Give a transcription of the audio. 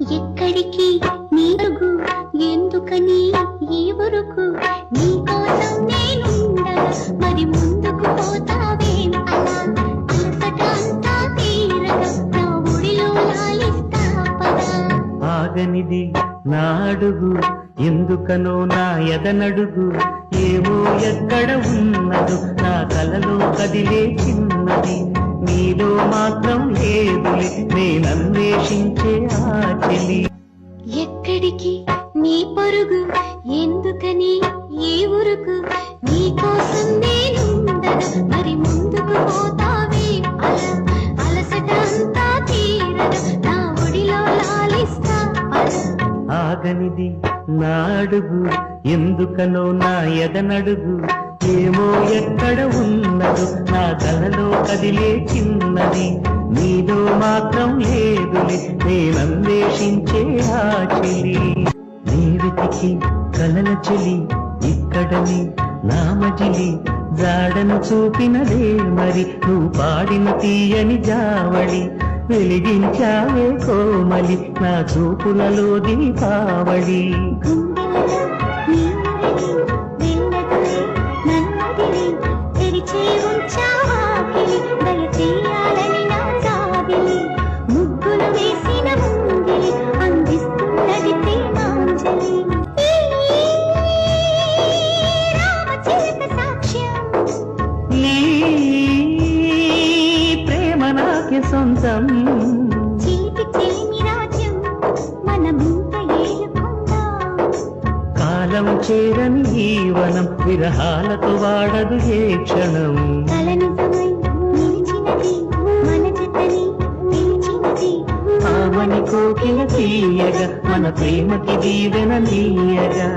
ఎక్కడికి నీరుగు? ఎందుకని ఈ ఊరుకు? నీ కోసం నేనుండగా మరి ముందుకు పోతావేం అలా? అలసట అంతా తీరగా నా ఒడిలో లాలిస్తా పదా. ఆగనిది నా అడుగు. ఎందుకనో నా ఎదనడుగు. ఏమో ఎక్కడ ఉన్నదో నా కలలో కదిలే చిన్నది. నీలో మాత్రం నేనన్వేషించే ఆ చెలి. ఎక్కడికి? నీ పరుగు ఎందుకని? ఈ ఊరుకు? నీ కోసం నేనుండగా మరి ముందుకు పోతావే అలా. అలసట అంతా తీరగా నా ఒడిలో లాలిస్తా ఆగనిది నా అడుగు. ఎందుకనో నా ఎదనడుగు. ఏమో ఎక్కడ ఉన్నదో నా కలలో కదిలే చిన్నది. నీలో మాత్రం లేదులే నేనన్వేషించే ఆ చెలి నీ వెతికి కలల చెలి ఇక్కడని నామజిలి. జాడను చూపినదే మరి నువ్వు పాడిన తీయని జావళి. వెలిగించావే కోమలి నా చూపులలో దీపావళి నాకే సొంతం. కాలం చేరని ఈ వనం విరహాలతో వాడదు ఏ క్షణం. ఆమని కోకిల తీయగా మన ప్రేమకి దీవెన నీయగా.